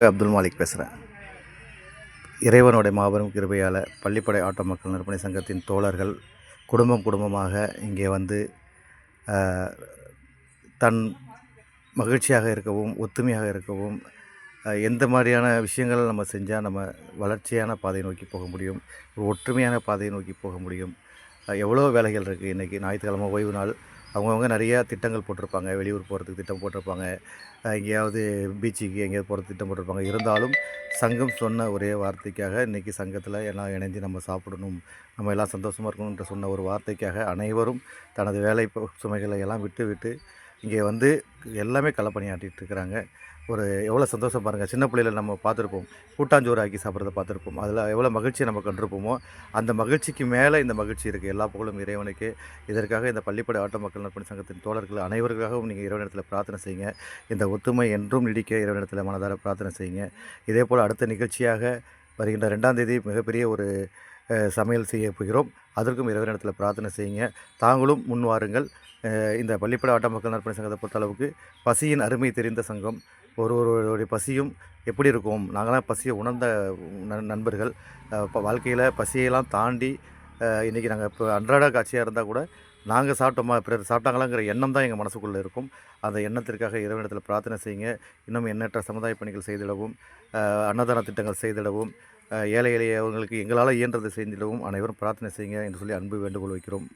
அப்துல் மாலிக் பேசுகிறேன் இறைவனுடைய மாபெரும் கிருபையால் பள்ளிப்படை ஆட்டோ மக்கள் நற்பணி சங்கத்தின் தோழர்கள் குடும்பம் குடும்பமாக இங்கே வந்து தன் மகிழ்ச்சியாக இருக்கவும் ஒத்துமையாக இருக்கவும் எந்த மாதிரியான விஷயங்கள் நம்ம செஞ்சால் நம்ம வளர்ச்சியான பாதையை நோக்கி போக முடியும் ஒரு ஒற்றுமையான பாதையை நோக்கி போக முடியும் எவ்வளோ வேலைகள் இருக்குது இன்றைக்கி ஞாயிற்றுக்கிழமை ஓய்வு நாள். அவங்கவுங்க நிறையா திட்டங்கள் போட்டிருப்பாங்க. வெளியூர் போகிறதுக்கு திட்டம் போட்டிருப்பாங்க. எங்கேயாவது பீச்சுக்கு எங்கேயாவது போகிறதுக்கு திட்டம் போட்டிருப்பாங்க. இருந்தாலும் சங்கம் சொன்ன ஒரே வார்த்தைக்காக இன்றைக்கி சங்கத்தில் எல்லாம் இணைஞ்சு நம்ம சாப்பிடணும். நம்ம எல்லாம் சந்தோஷமாக இருக்கணுன்ற சொன்ன ஒரு வார்த்தைக்காக அனைவரும் தனது வேலை சுமைகளை எல்லாம் விட்டு விட்டு இங்கே வந்து எல்லாமே களப்பணியாற்றிட்டு இருக்கிறாங்க ஒரு எவ்வளோ சந்தோஷம் பாருங்கள் சின்ன பிள்ளையில் நம்ம பார்த்துருப்போம். கூட்டாஞ்சோறு ஆக்கி சாப்பிட்றத பார்த்துருப்போம். அதில் எவ்வளோ மகிழ்ச்சியை நம்ம கண்டிருப்போமோ அந்த மகிழ்ச்சிக்கு மேலே இந்த மகிழ்ச்சி இருக்குது. எல்லா புகழும் இறைவனுக்கு. இதற்காக இந்த பள்ளிப்படை ஆட்ட மக்கள் நற்பணி சங்கத்தின் தோழர்கள் அனைவருக்காகவும் நீங்கள் இறைவனிடத்தில் பிரார்த்தனை செய்யுங்க. இந்த ஒத்துமை என்றும் நீடிக்க இறைவனிடத்தில் மனதார பிரார்த்தனை செய்யுங்க. இதே போல் அடுத்த நிகழ்ச்சியாக வருகின்ற ரெண்டாம் தேதி மிகப்பெரிய ஒரு சமையல் செய்ய போகிறோம். அதற்கும் இறைவனிடத்தில் பிரார்த்தனை செய்யுங்க. தாங்களும் முன் வாருங்கள். இந்த பள்ளிப்பட ஆட்ட மக்கள் நற்பணி சங்கத்தை பொறுத்தளவுக்கு பசியின் அருமை தெரிந்த சங்கம். ஒரு ஒருவருடைய பசியும் எப்படி இருக்கும்? நாங்களாம் பசியை உணர்ந்த நண்பர்கள். வாழ்க்கையில் பசியெல்லாம் தாண்டி இன்றைக்கி நாங்கள் இப்போ அன்றாட காட்சியாக இருந்தால் கூட நாங்கள் சாப்பிட்டோமா பிறர் சாப்பிட்டாங்களாங்கிற எண்ணம் தான் எங்கள் மனசுக்குள்ளே இருக்கும். அந்த எண்ணத்திற்காக இறைவனிடத்தில் பிரார்த்தனை செய்யுங்க. இன்னும் எண்ணற்ற சமுதாய பணிகள் செய்திடவும் அன்னதான திட்டங்கள் செய்திடவும் ஏழை எளியவர்களுக்கு எங்களால் இயன்றதை செய்திடவும் அனைவரும் பிரார்த்தனை செய்யுங்க என்று சொல்லி அன்பு வேண்டுகோள் வைக்கிறோம்.